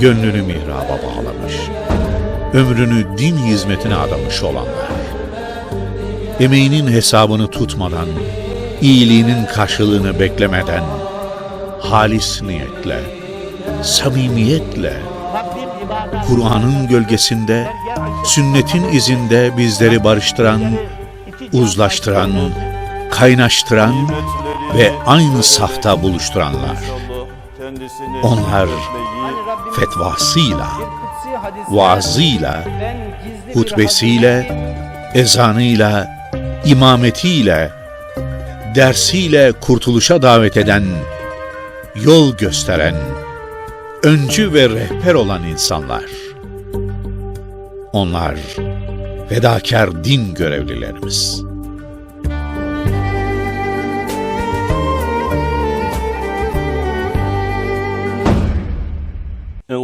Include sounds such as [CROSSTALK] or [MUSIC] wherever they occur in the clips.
gönlünü mihraba bağlamış, ömrünü din hizmetine adamış olanlar, emeğinin hesabını tutmadan, iyiliğinin karşılığını beklemeden, halis niyetle, samimiyetle, Kur'an'ın gölgesinde, sünnetin izinde bizleri barıştıran, uzlaştıran, kaynaştıran ve aynı safta buluşturanlar. Onlar fetvasıyla, vaazıyla, hutbesiyle, ezanıyla, imametiyle, dersiyle kurtuluşa davet eden, yol gösteren, öncü ve rehber olan insanlar. Onlar fedakar din görevlilerimiz.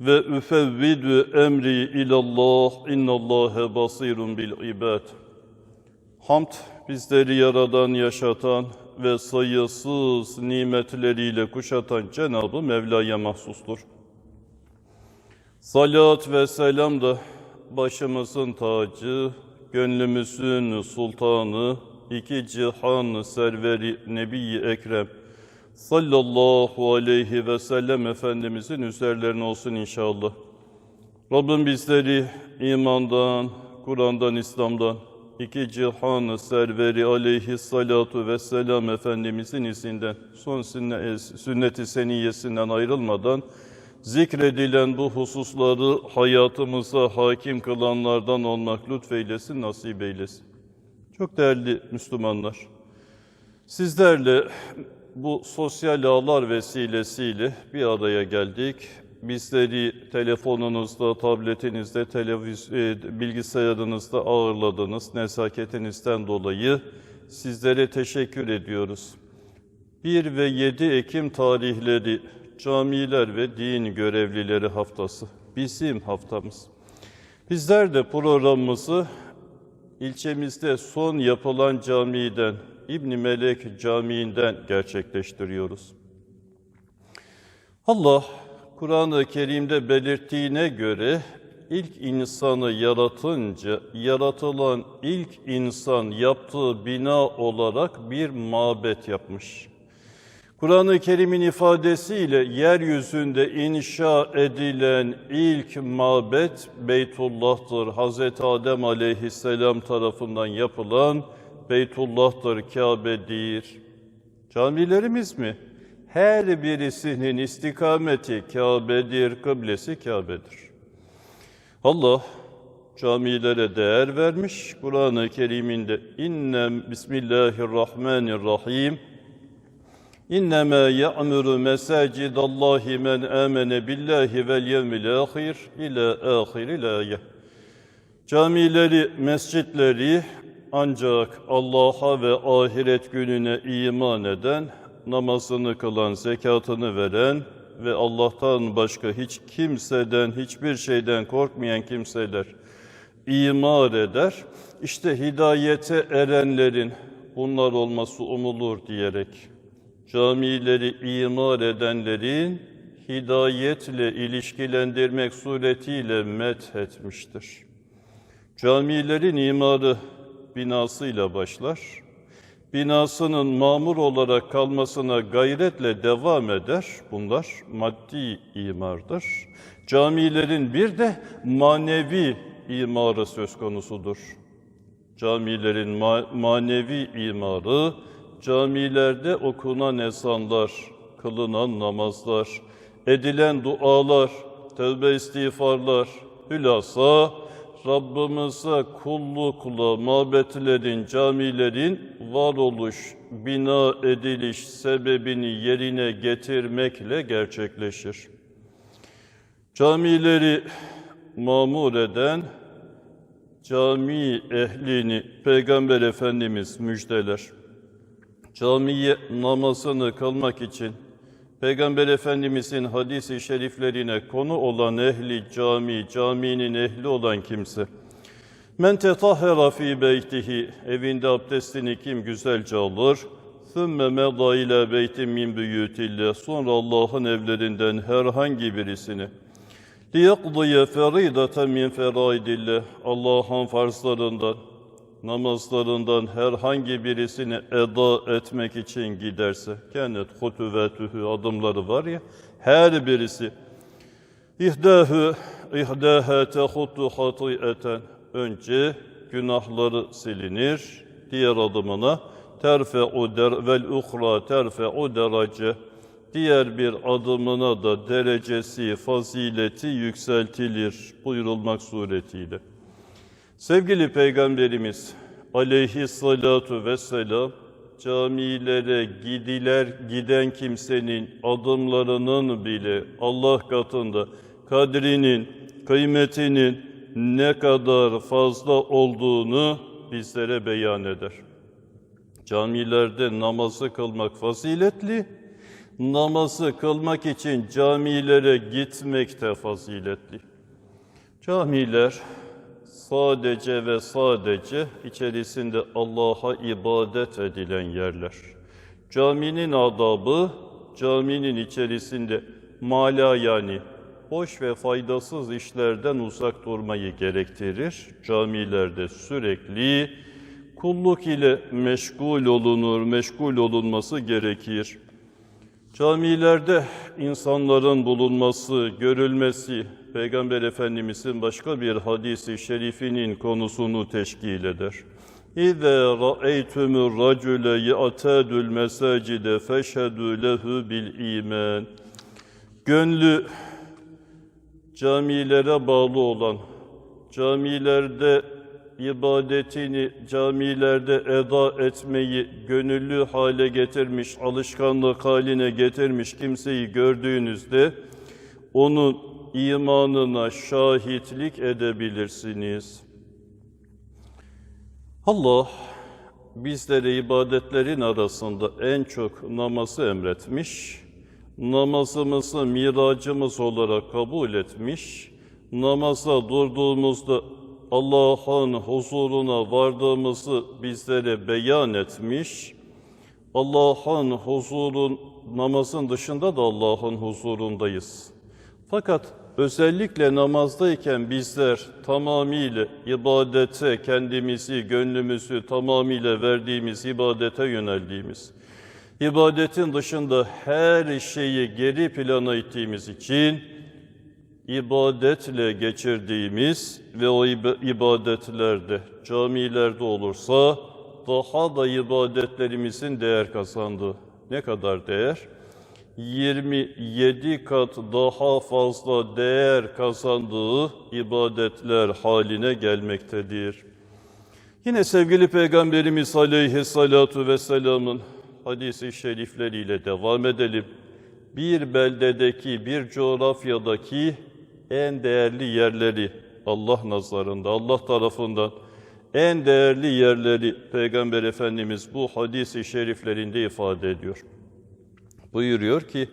Ve üfevvidu emri ilallah innallâhe basirun bil ibad. Hamd bizleri yaradan, yaşatan ve sayısız nimetleriyle kuşatan Cenab-ı Mevla'ya mahsustur. Salat ve selam da başımızın tacı, gönlümüzün sultanı, iki cihan serveri Nebi-i Ekrem sallallahu aleyhi ve sellem Efendimizin üzerlerine olsun inşallah. Rabbim bizleri imandan, Kur'an'dan, İslam'dan, iki cihanı serveri aleyhissalatu vesselam Efendimizin izinden, son sünne- sünnet-i seniyyesinden ayrılmadan zikredilen bu hususları hayatımıza hakim kılanlardan olmak lütfeylesin, nasip eylesin. Çok değerli Müslümanlar, sizlerle bu sosyal ağlar vesilesiyle bir araya geldik. Bizleri telefonunuzda, tabletinizde, televiz e, bilgisayarınızda ağırladınız. Nezaketinizden dolayı sizlere teşekkür ediyoruz. 1 ve 7 Ekim tarihleri camiler ve din görevlileri haftası. Bizim haftamız. Bizler de programımızı ilçemizde son yapılan camiden İbn Melek Camii'nden gerçekleştiriyoruz. Allah Kur'an-ı Kerim'de belirttiğine göre ilk insanı yaratınca yaratılan ilk insan yaptığı bina olarak bir mabet yapmış. Kur'an-ı Kerim'in ifadesiyle yeryüzünde inşa edilen ilk mabet Beytullah'tır. Hz. Adem aleyhisselam tarafından yapılan Beytullah'tır, Kabe'dir. Camilerimiz mi? Her birisinin istikameti Kabe'dir, kıblesi Kabe'dir. Allah camilere değer vermiş. Kur'an-ı Kerim'inde innem Bismillahirrahmanirrahim. İnnemâ ya'muru mesâcidallahi men âmene billahi vel yevmil âhir ila âhiril âye. Camileri, mescitleri ancak Allah'a ve ahiret gününe iman eden, namazını kılan, zekatını veren ve Allah'tan başka hiç kimseden, hiçbir şeyden korkmayan kimseler imar eder. İşte hidayete erenlerin bunlar olması umulur diyerek camileri imar edenlerin hidayetle ilişkilendirmek suretiyle met etmiştir. Camilerin imarı binasıyla başlar. Binasının mamur olarak kalmasına gayretle devam eder. Bunlar maddi imardır. Camilerin bir de manevi imarı söz konusudur. Camilerin ma- manevi imarı, camilerde okunan ezanlar, kılınan namazlar, edilen dualar, tövbe istiğfarlar, hülasa Rabbimize kullukla mabetlerin, camilerin varoluş, bina ediliş sebebini yerine getirmekle gerçekleşir. Camileri mamur eden cami ehlini Peygamber Efendimiz müjdeler cami namazını kılmak için Peygamber Efendimizin hadisi şeriflerine konu olan ehli cami, caminin ehli olan kimse. Men tetahhera fi beytihi, evinde abdestini kim güzelce alır? Thümme meda ile beytin min büyütillah, sonra Allah'ın evlerinden herhangi birisini. Liyakdiye ferideten min feraidillah, Allah'ın farzlarından namazlarından herhangi birisini eda etmek için giderse, kennet hutuvetühü adımları var ya, her birisi, İhdâhü, ihdâhâ tehuttu hati'eten, önce günahları silinir, diğer adımına terfe'u der vel uhra terfe'u derece, diğer bir adımına da derecesi, fazileti yükseltilir buyurulmak suretiyle. Sevgili Peygamberimiz aleyhissalatu vesselam camilere gidiler giden kimsenin adımlarının bile Allah katında kadrinin, kıymetinin ne kadar fazla olduğunu bizlere beyan eder. Camilerde namazı kılmak faziletli, namazı kılmak için camilere gitmek de faziletli. Camiler sadece ve sadece içerisinde Allah'a ibadet edilen yerler. Caminin adabı, caminin içerisinde mala yani boş ve faydasız işlerden uzak durmayı gerektirir. Camilerde sürekli kulluk ile meşgul olunur, meşgul olunması gerekir. Camilerde insanların bulunması, görülmesi, Peygamber Efendimizin başka bir hadisi şerifinin konusunu teşkil eder. İzâ ra'eytumur racule ya'tâdül mesâcide feşhedû lehu bil iman. Gönlü camilere bağlı olan, camilerde ibadetini camilerde eda etmeyi gönüllü hale getirmiş, alışkanlık haline getirmiş kimseyi gördüğünüzde onun imanına şahitlik edebilirsiniz. Allah bizlere ibadetlerin arasında en çok namazı emretmiş, namazımızı miracımız olarak kabul etmiş, namaza durduğumuzda Allah'ın huzuruna vardığımızı bizlere beyan etmiş. Allah'ın huzurun namazın dışında da Allah'ın huzurundayız. Fakat özellikle namazdayken bizler tamamıyla ibadete kendimizi, gönlümüzü tamamıyla verdiğimiz, ibadete yöneldiğimiz, ibadetin dışında her şeyi geri plana ittiğimiz için ibadetle geçirdiğimiz ve o ibadetlerde, camilerde olursa daha da ibadetlerimizin değer kazandığı. Ne kadar değer? 27 kat daha fazla değer kazandığı ibadetler haline gelmektedir. Yine sevgili Peygamberimiz Aleyhissalatu vesselamın hadisi şerifleriyle devam edelim. Bir beldedeki, bir coğrafyadaki en değerli yerleri Allah nazarında, Allah tarafından en değerli yerleri Peygamber Efendimiz bu hadisi şeriflerinde ifade ediyor. Buyuruyor ki,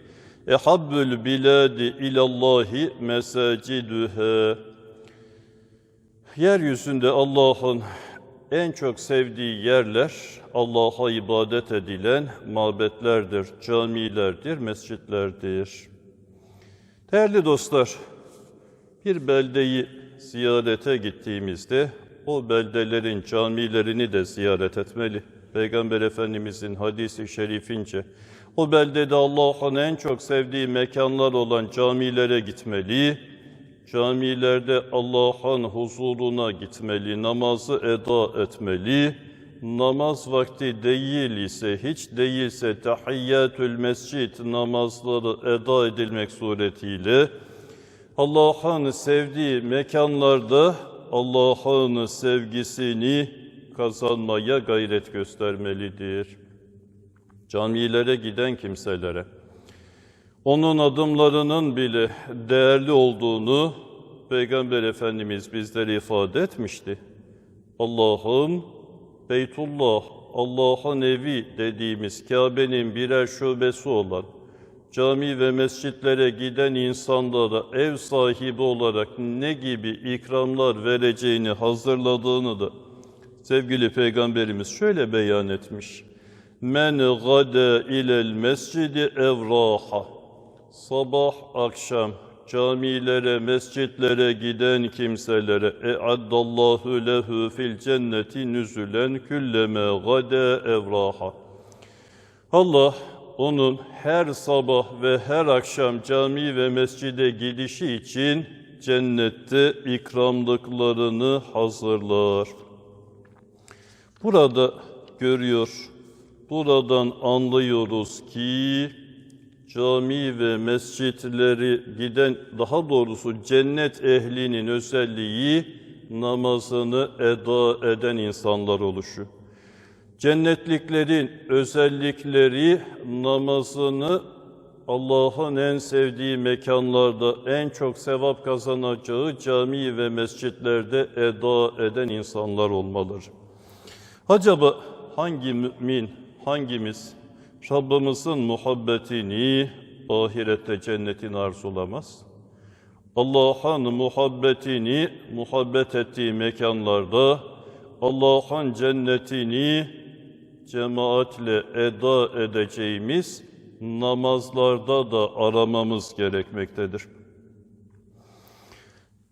Ehabbül biladi ilallahi mesaciduha. Yeryüzünde Allah'ın en çok sevdiği yerler Allah'a ibadet edilen mabetlerdir, camilerdir, mescitlerdir. Değerli dostlar, bir beldeyi ziyarete gittiğimizde o beldelerin camilerini de ziyaret etmeli. Peygamber Efendimizin hadisi şerifince o beldede Allah'ın en çok sevdiği mekanlar olan camilere gitmeli. Camilerde Allah'ın huzuruna gitmeli, namazı eda etmeli. Namaz vakti değil ise, hiç değilse tahiyyatül mescid namazları eda edilmek suretiyle Allah'ın sevdiği mekanlarda Allah'ın sevgisini kazanmaya gayret göstermelidir. Camilere giden kimselere onun adımlarının bile değerli olduğunu Peygamber Efendimiz bizlere ifade etmişti. Allah'ın Beytullah, Allah'ın evi dediğimiz Kabe'nin birer şubesi olan cami ve mescitlere giden insanlara ev sahibi olarak ne gibi ikramlar vereceğini hazırladığını da sevgili Peygamberimiz şöyle beyan etmiş. Men gade ilel mescidi evraha. Sabah akşam camilere, mescitlere giden kimselere e'addallahu lehu fil cenneti nüzülen külleme gade evraha. Allah onun her sabah ve her akşam cami ve mescide gidişi için cennette ikramlıklarını hazırlar. Burada görüyor, buradan anlıyoruz ki cami ve mescitleri giden, daha doğrusu cennet ehlinin özelliği namazını eda eden insanlar oluşu. Cennetliklerin özellikleri namazını Allah'ın en sevdiği mekanlarda en çok sevap kazanacağı cami ve mescitlerde eda eden insanlar olmalıdır. Acaba hangi mümin, hangimiz Rabbimizin muhabbetini ahirette cennetini arzulamaz? Allah'ın muhabbetini muhabbet ettiği mekanlarda Allah'ın cennetini cemaatle eda edeceğimiz namazlarda da aramamız gerekmektedir.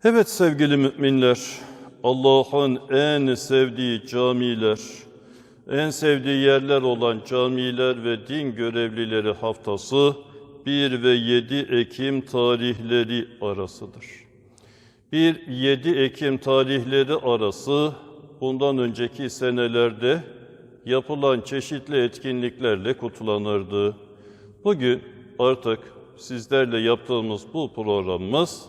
Evet sevgili müminler, Allah'ın en sevdiği camiler, en sevdiği yerler olan camiler ve din görevlileri haftası 1 ve 7 Ekim tarihleri arasıdır. 1-7 Ekim tarihleri arası bundan önceki senelerde yapılan çeşitli etkinliklerle kutlanırdı. Bugün artık sizlerle yaptığımız bu programımız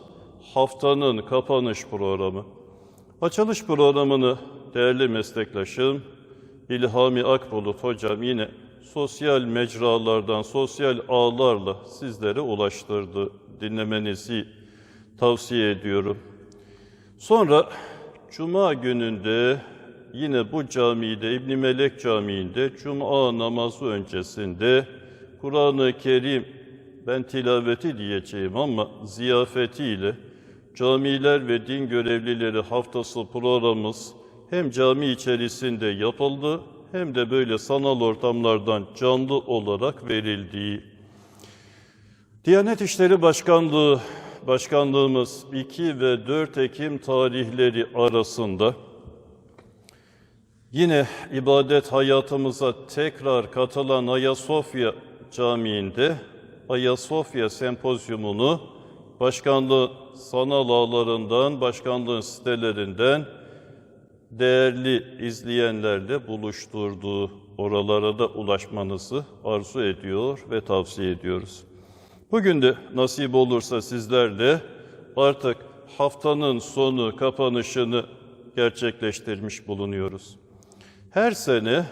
haftanın kapanış programı. Açılış programını değerli meslektaşım İlhami Akbulut hocam yine sosyal mecralardan, sosyal ağlarla sizlere ulaştırdı. Dinlemenizi tavsiye ediyorum. Sonra Cuma gününde yine bu camide, İbn Melek Camii'nde Cuma namazı öncesinde Kur'an-ı Kerim ben tilaveti diyeceğim ama ziyafetiyle camiler ve din görevlileri haftası programımız hem cami içerisinde yapıldı hem de böyle sanal ortamlardan canlı olarak verildiği. Diyanet İşleri Başkanlığı Başkanlığımız 2 ve 4 Ekim tarihleri arasında yine ibadet hayatımıza tekrar katılan Ayasofya Camii'nde Ayasofya Sempozyumunu başkanlığı sanal ağlarından, başkanlığın sitelerinden değerli izleyenlerle buluşturduğu oralara da ulaşmanızı arzu ediyor ve tavsiye ediyoruz. Bugün de nasip olursa sizlerle artık haftanın sonu kapanışını gerçekleştirmiş bulunuyoruz. Her sene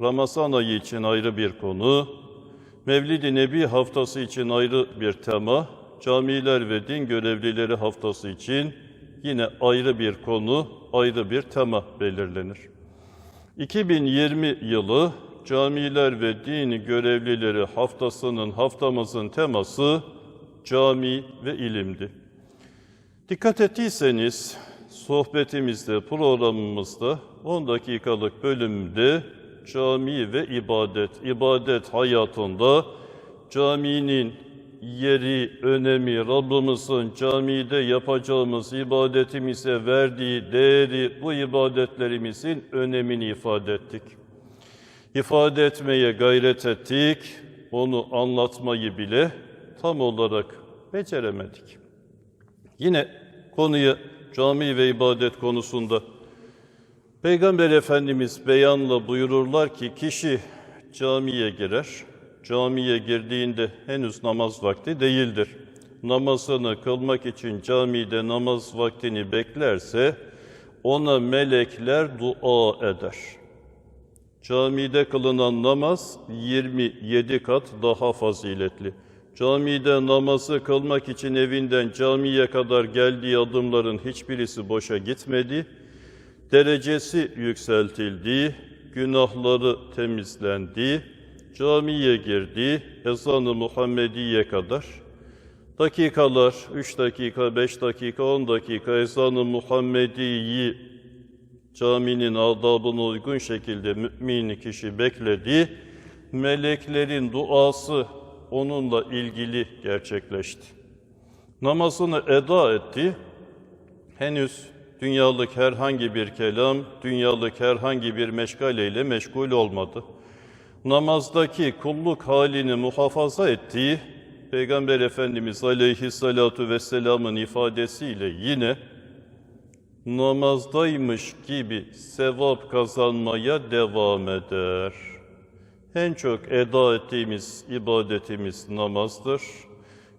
Ramazan ayı için ayrı bir konu, Mevlid-i Nebi haftası için ayrı bir tema, camiler ve din görevlileri haftası için yine ayrı bir konu, ayrı bir tema belirlenir. 2020 yılı camiler ve dini görevlileri haftasının haftamızın teması cami ve ilimdi. Dikkat ettiyseniz sohbetimizde, programımızda 10 dakikalık bölümde cami ve ibadet, ibadet hayatında caminin yeri, önemi, Rabbimizin camide yapacağımız ibadetimize verdiği değeri, bu ibadetlerimizin önemini ifade ettik. İfade etmeye gayret ettik, onu anlatmayı bile tam olarak beceremedik. Yine konuya cami ve ibadet konusunda Peygamber Efendimiz beyanla buyururlar ki kişi camiye girer. Camiye girdiğinde henüz namaz vakti değildir. Namazını kılmak için camide namaz vaktini beklerse ona melekler dua eder. Camide kılınan namaz 27 kat daha faziletli. Camide namazı kılmak için evinden camiye kadar geldiği adımların hiçbirisi boşa gitmedi. Derecesi yükseltildi, günahları temizlendi, camiye girdi, ezanı Muhammediye kadar. Dakikalar, 3 dakika, 5 dakika, 10 dakika ezanı Muhammediyi caminin adabına uygun şekilde mümin kişi bekledi. Meleklerin duası onunla ilgili gerçekleşti. Namazını eda etti. Henüz dünyalık herhangi bir kelam, dünyalık herhangi bir meşgaleyle meşgul olmadı. Namazdaki kulluk halini muhafaza ettiği Peygamber Efendimiz Aleyhissalatu vesselamın ifadesiyle yine namazdaymış gibi sevap kazanmaya devam eder. En çok eda ettiğimiz ibadetimiz namazdır.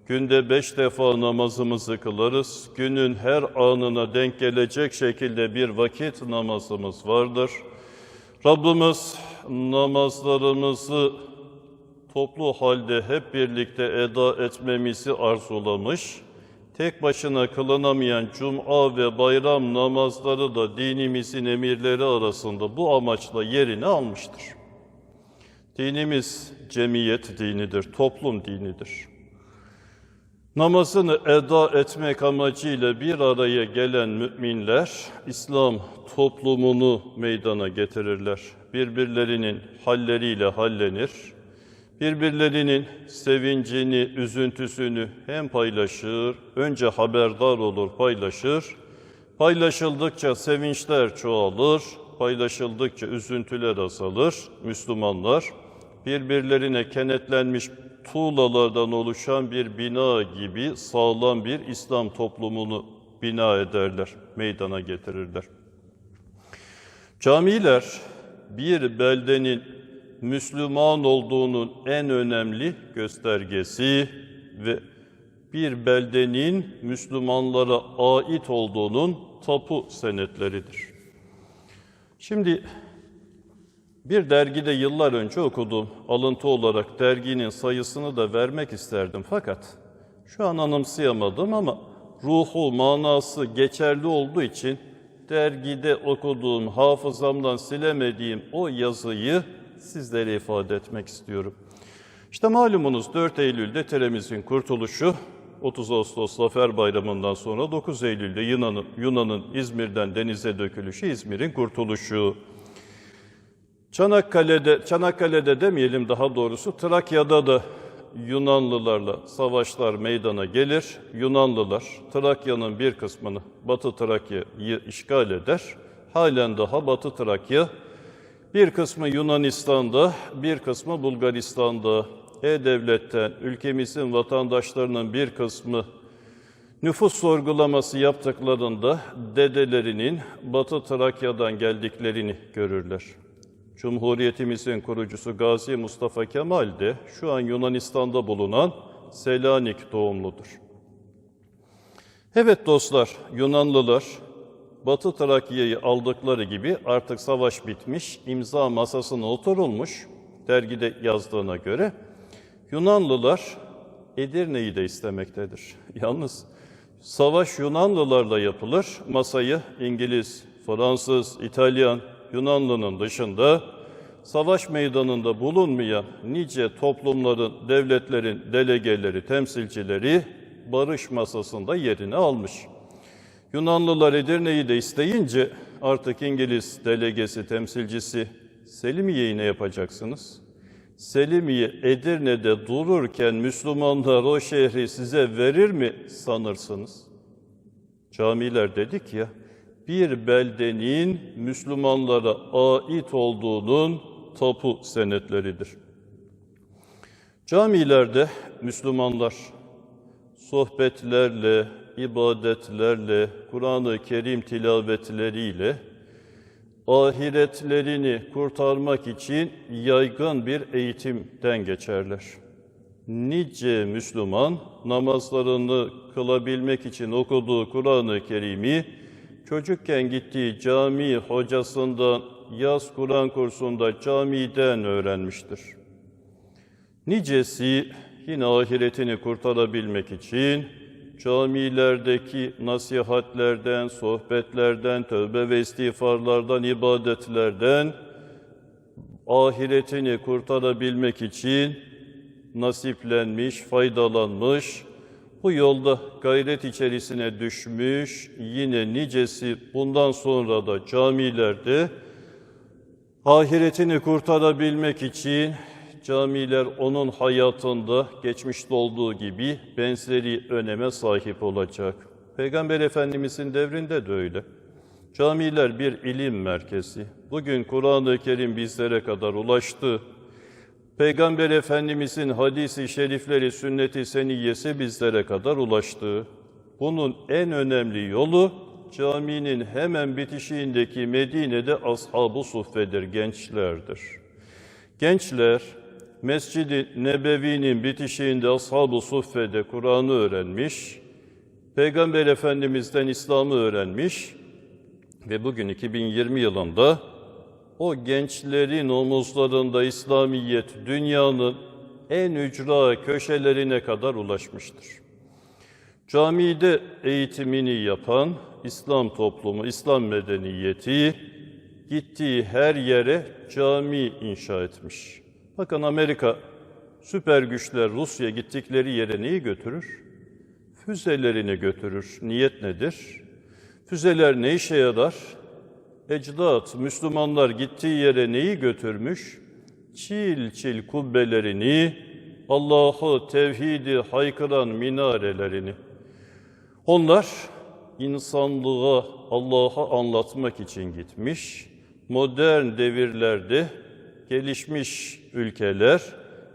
Günde beş defa namazımızı kılarız. Günün her anına denk gelecek şekilde bir vakit namazımız vardır. Rabbimiz namazlarımızı toplu halde hep birlikte eda etmemizi arzulamış. Tek başına kılınamayan cuma ve bayram namazları da dinimizin emirleri arasında bu amaçla yerini almıştır. Dinimiz cemiyet dinidir, toplum dinidir. Namazını eda etmek amacıyla bir araya gelen müminler İslam toplumunu meydana getirirler. Birbirlerinin halleriyle hallenir. Birbirlerinin sevincini, üzüntüsünü hem paylaşır, önce haberdar olur, paylaşır. Paylaşıldıkça sevinçler çoğalır, paylaşıldıkça üzüntüler azalır. Müslümanlar birbirlerine kenetlenmiş tuğlalardan oluşan bir bina gibi sağlam bir İslam toplumunu bina ederler, meydana getirirler. Camiler bir beldenin Müslüman olduğunun en önemli göstergesi ve bir beldenin Müslümanlara ait olduğunun tapu senetleridir. Şimdi bir dergide yıllar önce okudum. Alıntı olarak derginin sayısını da vermek isterdim fakat şu an anımsayamadım ama ruhu, manası geçerli olduğu için dergide okuduğum, hafızamdan silemediğim o yazıyı sizlere ifade etmek istiyorum. İşte malumunuz 4 Eylül'de teremizin kurtuluşu, 30 Ağustos Zafer Bayramı'ndan sonra 9 Eylül'de Yunan'ın Yunan'ın İzmir'den denize dökülüşü, İzmir'in kurtuluşu. Çanakkale'de, Çanakkale'de demeyelim daha doğrusu, Trakya'da da Yunanlılarla savaşlar meydana gelir. Yunanlılar Trakya'nın bir kısmını, Batı Trakya'yı işgal eder. Halen daha Batı Trakya, bir kısmı Yunanistan'da, bir kısmı Bulgaristan'da. E-Devlet'ten ülkemizin vatandaşlarının bir kısmı nüfus sorgulaması yaptıklarında dedelerinin Batı Trakya'dan geldiklerini görürler. Cumhuriyetimizin kurucusu Gazi Mustafa Kemal de şu an Yunanistan'da bulunan Selanik doğumludur. Evet dostlar, Yunanlılar Batı Trakya'yı aldıkları gibi artık savaş bitmiş, imza masasına oturulmuş dergide yazdığına göre Yunanlılar Edirne'yi de istemektedir. [LAUGHS] Yalnız savaş Yunanlılarla yapılır, masayı İngiliz, Fransız, İtalyan, Yunanlı'nın dışında savaş meydanında bulunmayan nice toplumların, devletlerin delegeleri, temsilcileri barış masasında yerini almış. Yunanlılar Edirne'yi de isteyince artık İngiliz delegesi, temsilcisi Selimiye'yi ne yapacaksınız? Selimiye Edirne'de dururken Müslümanlar o şehri size verir mi sanırsınız? Camiler dedik ya, bir beldenin Müslümanlara ait olduğunun tapu senetleridir. Camilerde Müslümanlar sohbetlerle, ibadetlerle, Kur'an-ı Kerim tilavetleriyle ahiretlerini kurtarmak için yaygın bir eğitimden geçerler. Nice Müslüman namazlarını kılabilmek için okuduğu Kur'an-ı Kerim'i çocukken gittiği cami hocasından yaz Kur'an kursunda camiden öğrenmiştir. Nicesi yine ahiretini kurtarabilmek için camilerdeki nasihatlerden, sohbetlerden, tövbe ve istiğfarlardan, ibadetlerden ahiretini kurtarabilmek için nasiplenmiş, faydalanmış, bu yolda gayret içerisine düşmüş, yine nicesi bundan sonra da camilerde ahiretini kurtarabilmek için camiler onun hayatında geçmişte olduğu gibi benzeri öneme sahip olacak. Peygamber Efendimizin devrinde de öyle. Camiler bir ilim merkezi. Bugün Kur'an-ı Kerim bizlere kadar ulaştı. Peygamber Efendimizin hadisi şerifleri, sünneti seniyyesi bizlere kadar ulaştı. Bunun en önemli yolu caminin hemen bitişiğindeki Medine'de ashab-ı suffedir, gençlerdir. Gençler Mescid-i Nebevi'nin bitişiğinde ashab-ı suffede Kur'an'ı öğrenmiş, Peygamber Efendimiz'den İslam'ı öğrenmiş ve bugün 2020 yılında o gençlerin omuzlarında İslamiyet dünyanın en ücra köşelerine kadar ulaşmıştır. Camide eğitimini yapan İslam toplumu, İslam medeniyeti gittiği her yere cami inşa etmiş. Bakın Amerika süper güçler Rusya gittikleri yere neyi götürür? Füzelerini götürür. Niyet nedir? Füzeler ne işe yarar? Ecdat, Müslümanlar gittiği yere neyi götürmüş? Çil çil kubbelerini, Allah'ı, tevhidi haykıran minarelerini. Onlar insanlığa, Allah'a anlatmak için gitmiş. Modern devirlerde gelişmiş ülkeler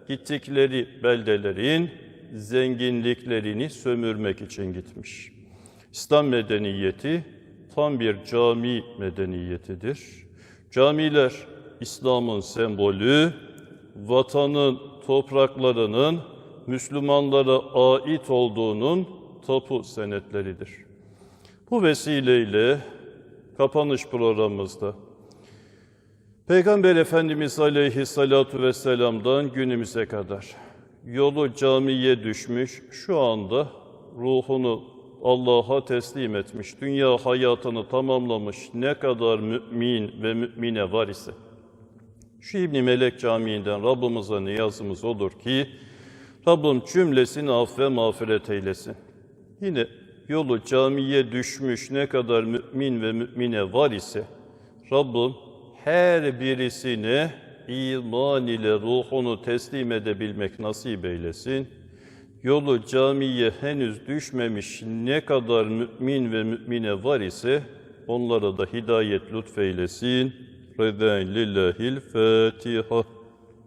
gittikleri beldelerin zenginliklerini sömürmek için gitmiş. İslam medeniyeti tam bir cami medeniyetidir. Camiler İslam'ın sembolü, vatanın, topraklarının Müslümanlara ait olduğunun tapu senetleridir. Bu vesileyle kapanış programımızda Peygamber Efendimiz Aleyhissalatu vesselam'dan günümüze kadar yolu camiye düşmüş, şu anda ruhunu Allah'a teslim etmiş, dünya hayatını tamamlamış ne kadar mümin ve mümine var ise, şu İbni Melek Camii'nden Rabbimize niyazımız olur ki, Rabbim cümlesini af ve mağfiret eylesin. Yine yolu camiye düşmüş ne kadar mümin ve mümine var ise, Rabbim her birisine iman ile ruhunu teslim edebilmek nasip eylesin. Yolu camiye henüz düşmemiş ne kadar mümin ve mümine var ise onlara da hidayet lütfeylesin. Reden lillahil Fatiha.